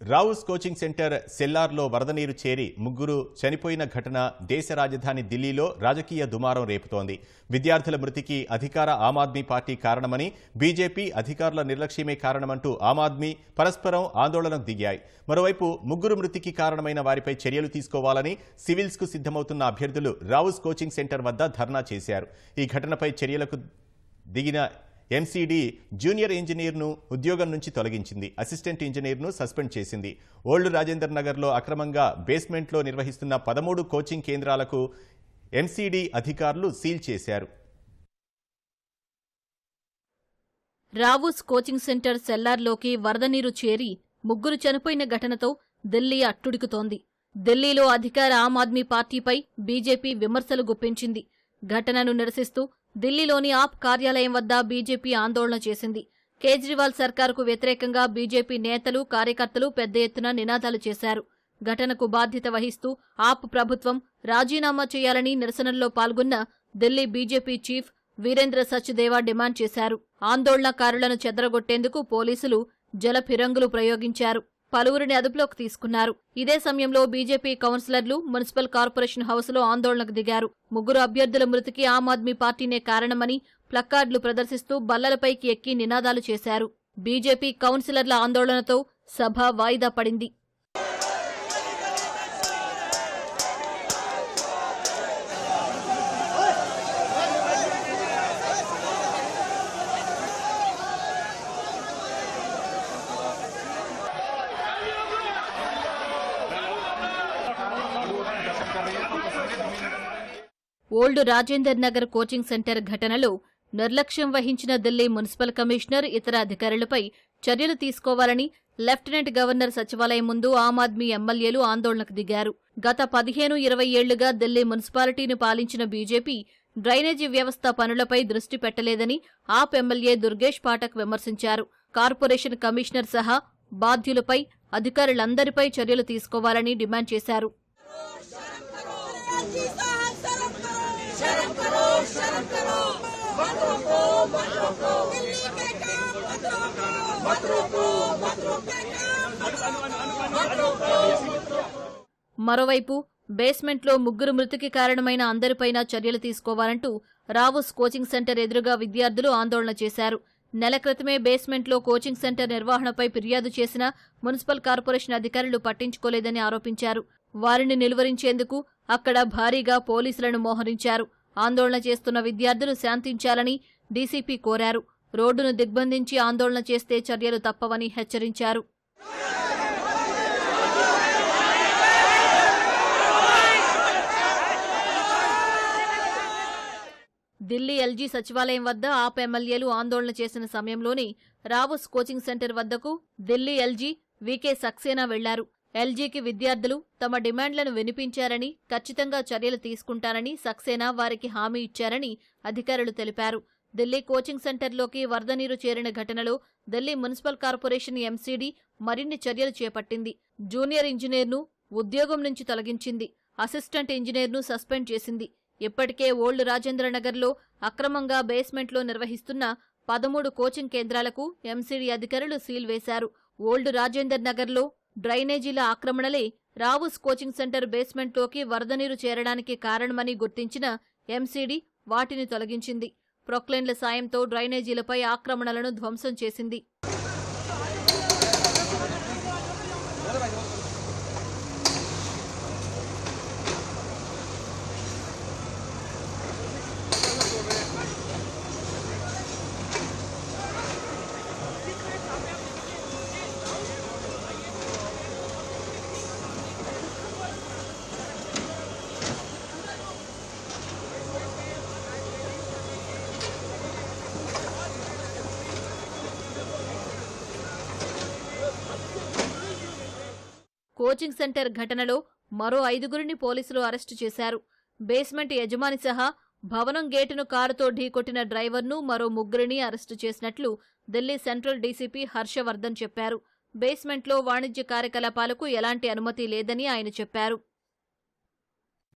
Rao's coaching centre సెల్లార్లో వరద నీరు చేరి ముగ్గురు చనిపోయిన ఘటన దేశ రాజధాని ఢిల్లీలో రాజకీయ దుమారం రేపుతోంది. విద్యార్థుల మృతికి అధికార ఆమ్ ఆద్మీ పార్టీ కారణమని బీజేపీ అధికారుల నిర్లక్ష్యమే కారణమంటూ ఆమ్ ఆద్మీ పరస్పరం ఆందోళనకు దిగాయి. మరోవైపు ముగ్గురు మృతికి కారణమైన వారిపై చర్యలు తీసుకోవాలని సివిల్స్కు సిద్ధమవుతున్న అభ్యర్థులు రావుస్ కోచింగ్ సెంటర్ వద్ద ధర్నా చేశారు. ఈ ఘటనపై చర్యలకు దిగిన ఎంసీడీ జూనియర్ ఇంజనీర్ను ఉద్యోగం నుంచి తొలగించింది. అసిస్టెంట్ ఇంజనీర్ను సస్పెండ్ చేసింది. ఓల్డ్ రాజేందర్ నగర్లో అక్రమంగా బేస్మెంట్లో నిర్వహిస్తున్న పదమూడు కోచింగ్ కేంద్రాలకు ఎంసీడీ అధికారులు సీల్ చేశారు. రావూస్ కోచింగ్ సెంటర్ సెల్లార్లోకి వరద నీరు చేరి ముగ్గురు చనిపోయిన ఘటనతో ఢిల్లీ అట్టుడికుతోంది. ఢిల్లీలో అధికార ఆమ్ ఆద్మీ పార్టీపై బీజేపీ విమర్శలు గుప్పించింది. ఘటనను నిరసిస్తూ ఢిల్లీలోని ఆప్ కార్యాలయం వద్ద బీజేపీ ఆందోళన చేసింది. కేజ్రీవాల్ సర్కారుకు వ్యతిరేకంగా బీజేపీ నేతలు కార్యకర్తలు పెద్ద ఎత్తున నినాదాలు చేశారు. ఘటనకు బాధ్యత వహిస్తూ ఆప్ ప్రభుత్వం రాజీనామా చేయాలని నిరసనల్లో పాల్గొన్న Delhi BJP chief Virendra Sachdeva demand చేశారు. ఆందోళనకారులను చెదరగొట్టేందుకు పోలీసులు జలఫిరంగులు ప్రయోగించారు. పలువురిని అదుపులోకి తీసుకున్నారు. ఇదే సమయంలో బీజేపీ కౌన్సిలర్లు మున్సిపల్ కార్పొరేషన్ హౌస్లో ఆందోళనకు దిగారు. ముగ్గురు అభ్యర్థుల మృతికి ఆమ్ ఆద్మీ పార్టీనే కారణమని ప్లకార్డులు ప్రదర్శిస్తూ బల్లలపైకి ఎక్కి నినాదాలు చేశారు. బీజేపీ కౌన్సిలర్ల ఆందోళనతో సభ వాయిదా పడింది. Old Rajender Nagar coaching centre ఘటనలో నిర్లక్ష్యం వహించిన ఢిల్లీ మున్సిపల్ కమిషనర్ ఇతర అధికారులపై చర్యలు తీసుకోవాలని లెఫ్టినెంట్ గవర్నర్ సచివాలయం ముందు ఆమ్ ఆద్మీ ఎమ్మెల్యేలు ఆందోళనకు దిగారు. గత పదిహేను ఇరవై ఏళ్ళుగా ఢిల్లీ మున్సిపాలిటీని పాలించిన బీజేపీ డ్రైనేజీ వ్యవస్థ పనులపై దృష్టి పెట్టలేదని ఆప్ ఎమ్మెల్యే దుర్గేష్ పాఠక్ విమర్శించారు. కార్పొరేషన్ కమిషనర్ సహా బాధ్యులపై అధికారులందరిపై చర్యలు తీసుకోవాలని డిమాండ్ చేశారు. మరోవైపు బేస్మెంట్లో ముగ్గురు మృతికి కారణమైన అందరిపైన చర్యలు తీసుకోవాలంటూ రావుస్ కోచింగ్ సెంటర్ ఎదురుగా విద్యార్థులు ఆందోళన చేశారు. నెల క్రితమే బేస్మెంట్లో కోచింగ్ సెంటర్ నిర్వహణపై ఫిర్యాదు చేసిన మున్సిపల్ కార్పొరేషన్ అధికారులు పట్టించుకోలేదని ఆరోపించారు. వారిని నిలువరించేందుకు అక్కడ భారీగా పోలీసులను మోహరించారు. ఆందోళన చేస్తున్న విద్యార్థులు శాంతించాలని డీసీపీ కోరారు. రోడ్డును దిగ్బంధించి ఆందోళన చేస్తే చర్యలు తప్పవని హెచ్చరించారు. ఢిల్లీ ఎల్జీ సచివాలయం వద్ద ఆప్ ఎమ్మెల్యేలు ఆందోళన చేసిన సమయంలోనే రావుస్ కోచింగ్ సెంటర్ వద్దకు ఢిల్లీ ఎల్జీ వీకే సక్సేనా వెళ్ళారు. ఎల్జీకి విద్యార్థులు తమ డిమాండ్లను వినిపించారని ఖచ్చితంగా చర్యలు తీసుకుంటారని సక్సేనా వారికి హామీ ఇచ్చారని అధికారులు తెలిపారు. ఢిల్లీ కోచింగ్ సెంటర్లోకి వరద నీరు చేరిన ఘటనలో ఢిల్లీ మున్సిపల్ కార్పొరేషన్ ఎంసీడీ మరిన్ని చర్యలు చేపట్టింది. జూనియర్ ఇంజనీర్ను ఉద్యోగం నుంచి తొలగించింది. అసిస్టెంట్ ఇంజనీర్ను సస్పెండ్ చేసింది. ఇప్పటికే ఓల్డ్ రాజేంద్రనగర్లో అక్రమంగా బేస్మెంట్లో నిర్వహిస్తున్న పదమూడు కోచింగ్ కేంద్రాలకు ఎంసీడీ అధికారులు సీల్ వేశారు. ఓల్డ్ రాజేందర్ నగర్లో డ్రైనేజీల ఆక్రమణలే రావుస్ కోచింగ్ సెంటర్ బేస్మెంట్లోకి వరద నీరు చేరడానికి కారణమని గుర్తించిన ఎంసీడీ వాటిని తొలగించింది. ప్రొక్లైన్ల సాయంతో డ్రైనేజీలపై ఆక్రమణలను ధ్వంసం చేసింది. కోచింగ్ సెంటర్ ఘటనలో మరో ఐదుగురిని పోలీసులు అరెస్టు చేశారు. బేస్మెంట్ యజమాని సహా భవనం గేటును కారుతో ఢీకొట్టిన డ్రైవర్ను మరో ముగ్గురిని అరెస్టు చేసినట్లు ఢిల్లీ సెంట్రల్ డీసీపీ హర్షవర్ధన్ చెప్పారు. బేస్మెంట్లో వాణిజ్య కార్యకలాపాలకు ఎలాంటి అనుమతి లేదని ఆయన చెప్పారు.